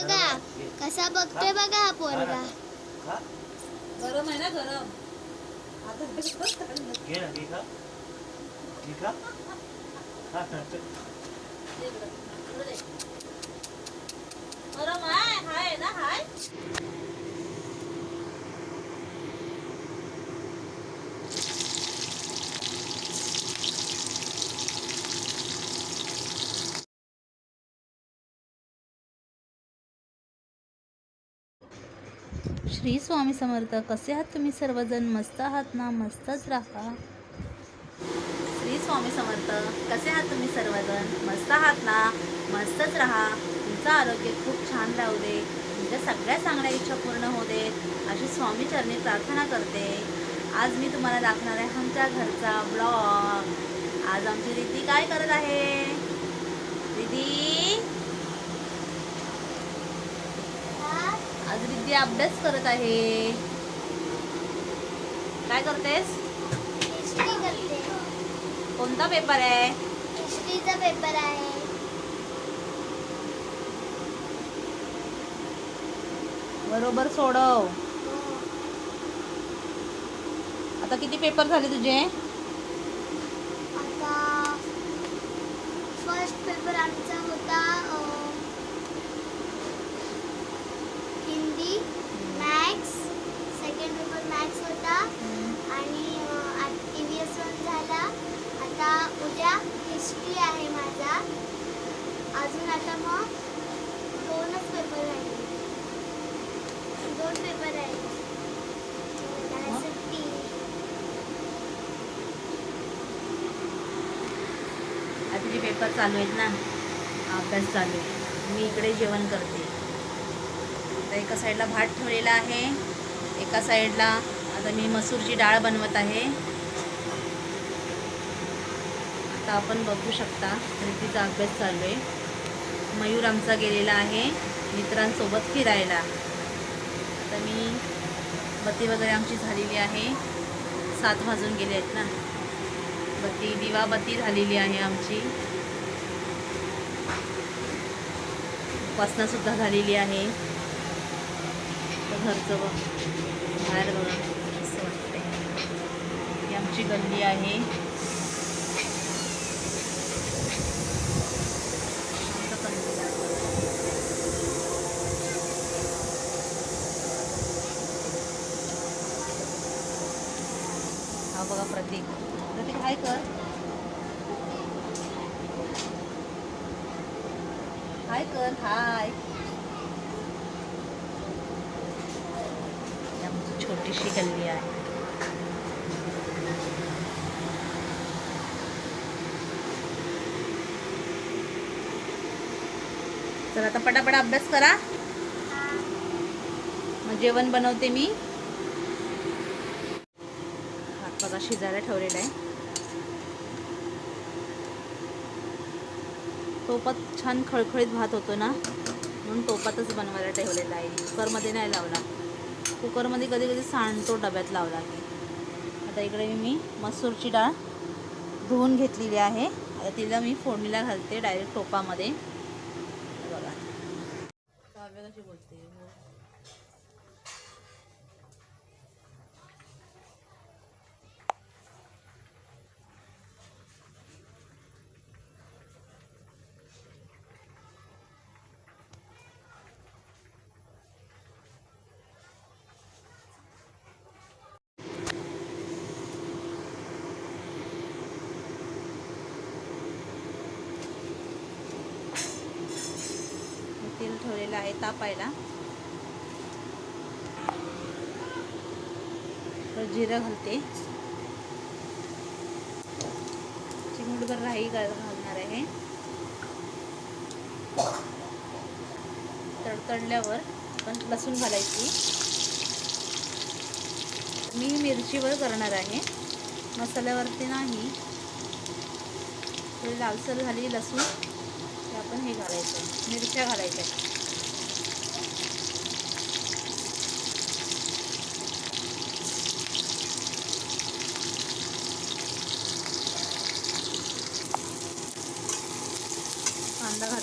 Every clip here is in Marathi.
बघा कसा बघतोय बघा हा पोरगा गरम आहे ना गरम? घे ना घे खा घे खा खा. गरम आहे हाय ना हाय श्री स्वामी समर्थ. कसे आहात तुम्ही सर्वजण? मस्त आहात ना? मस्तच राहा. श्री स्वामी समर्थ. कसे आहात तुम्ही सर्वजण? मस्त आहात ना? मस्तच राहा. तुमचं आरोग्य खूप छान राहू दे. तुमच्या सगळ्या चांगल्या इच्छा पूर्ण होऊ देत अशी स्वामी चरणी प्रार्थना करते. आज मी तुम्हाला दाखवणार आहे आमच्या घरचा ब्लॉग आज आमची रिद्धी काय करत आहे? रिद्धी? आज रिद्धी अभ्यास करत आहे. काय करतेस? हिस्ट्री करते. कोणता पेपर आहे? हिस्ट्रीचा पेपर आहे. बरोबर सोडव. हो. आता किती पेपर झाले तुझे आता फर्स्ट पेपर आमचा होता अं, Hindi maths second paper maths होता आणि ई व्ही एस वन झाला आता उद्या हिस्ट्री आहे माझा अजून आता मग दोनच पेपर राहिले दोन पेपर आहेत आता पेपर चालू आहेत ना. अभ्यास चालू आहे. मी इकडे जेवण करते. आता एका साईडला भात ठेवलेला आहे. एका साईडला आता मी मसूरची डाळ बनवत आहे. आता आपण बघू शकता रितीचा अभ्यास चालू आहे. मयूर आमचा गेलेला आहे मित्रांसोबत फिरायला. आता मी बत्ती वगैरे आमची झालेली आहे. सात वाजून गेले आहेत ना. बत्ती दिवाबत्ती झालेली आहे आमची. उपासनासुद्धा झालेली आहे. तर घरचं बघ. बाहेर बघा असं वाटतंय. ही आमची गल्ली आहे शांत गल्ली आहे. हा बघा प्रतीक. प्रतीक हाय कर. हाय कर हाय. आमची म्हणजे छोटीशी गल्ली आहे. तर आता पटापट अभ्यास करा. मग जेवण बनवते मी. बघा शिजायला ठेवलेला आहे. टोपात छान खळखळीत भात होतो ना म्हणून टोपातच बनवायला ठेवलेला आहे. कुकरमध्ये नाही लावला कुकरमध्ये कधी कधी सांडतो डब्यात लावला की आता इकडे मी मसूरची डाळ धुवून घेतलेली आहे. आता तिला मी फोडणीला घालते डायरेक्ट टोपामध्ये. बघा. कशी बोलते. ठेवलेला आहे तापायला. जिरं घालते. चिमूटभर राई घालणार आहे. तडतडल्यावर आपण लसूण घालायची. मी मिरचीवर करणार आहे. मसाल्यावरती नाही. थोडी लालसर झाली लसूण. ते आपण हे घालायचं. मिरच्या घालायच्या.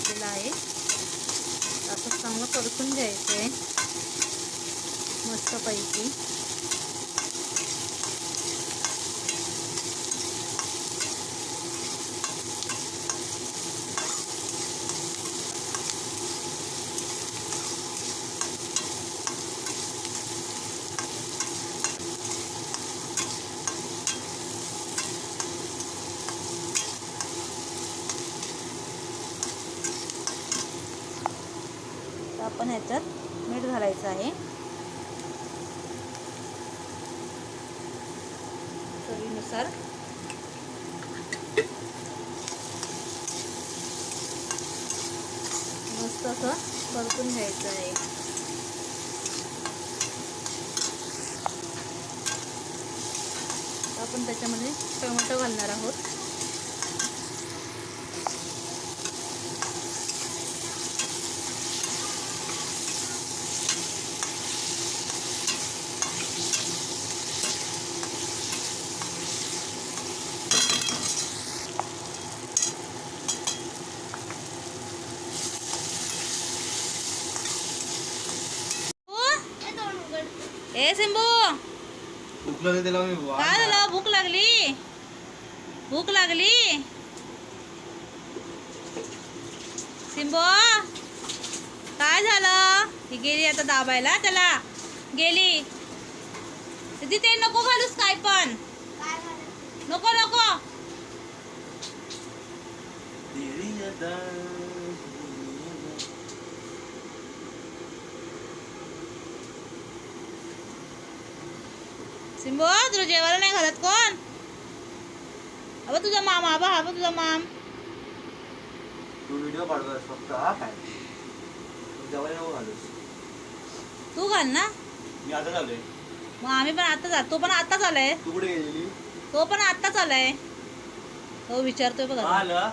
घेतलेला आहे. आता चांगलं परतून घ्यायचं आहे मस्तपैकी तर आपण ह्याच्यात मीठ घालायचं आहे. चवीनुसार. मस्त असं परतून घ्यायचं आहे. आपण त्याच्यामध्ये टोमॅटो घालणार आहोत हे तोंड सिंबू उकलं त्याला मी काय झालं? भूक लागली? भूक लागली? सिंबो काय झालं? ही गेली आता दाबायला त्याला. गेली. सिद्धी ते नको घालूस काय पण. नको नको. सिंबो तुला जेवायला नाही घालत कोण? अबा तुझा माम आबा हा बघ तुझा माम. तू व्हिडिओ काढतोस फक्त हा काय? तू जेवायला नको घालूस. तू घाल ना. मी आता चाललोय. मग आम्ही पण आता जा तो पण आताच आलाय तू कुठे गेलेली? तो पण आताच आलाय तो विचारतोय बघा. आलं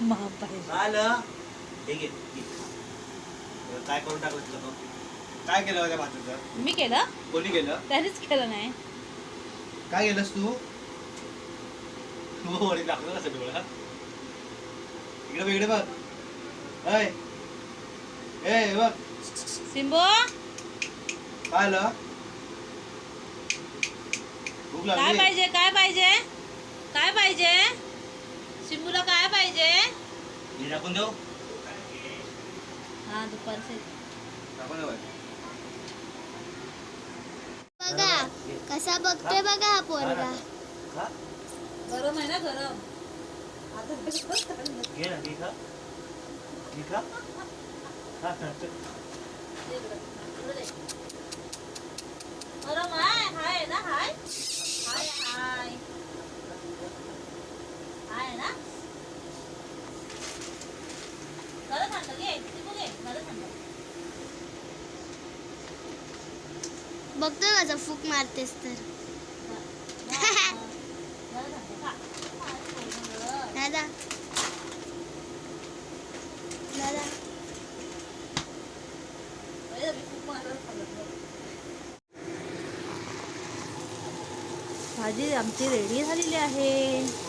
माम पाहिजे आलं हे घे घे. काय करून टाकलं तुला तो? काय केलं त्या भाताचं मी केलं? कोणी केलं? त्यानेच केलं नाही. काय केलंस तू? वडी दाखवलं कसं डोळा इकडे बघ, इकडे बघ. अय ए हे बघ. सिंबो? काय आलं? भूक काय लागली पाहिजे काय पाहिजे? काय पाहिजे? सिंबूला काय पाहिजे? हे टाकून देऊ? हा दुपारचे टाकून देऊ बघा. कसा बघतोय बघा हा पोरगा. खा गरम आहे ना गरम. आता घे ना घे खा. घे खा. खा, खा. गरम हाय हाय ना हाय हाय हाय ना झालं थंड घे सिंबू घे झालं थंड बघतोय माझा फूक मारतेस तर. दादा. दादा. भाजी आमची रेडी झालेली आहे.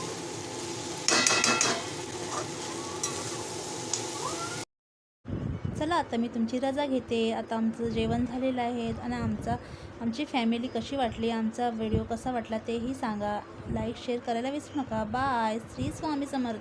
चला आता मी तुमची रजा घेते. आता आमचं जेवण झालेलं आहे आणि आमचा आमची फॅमिली कशी वाटली आमचा व्हिडिओ कसा वाटला तेही सांगा. लाईक शेअर करायला विसरू नका. बाय श्री स्वामी समर्थ.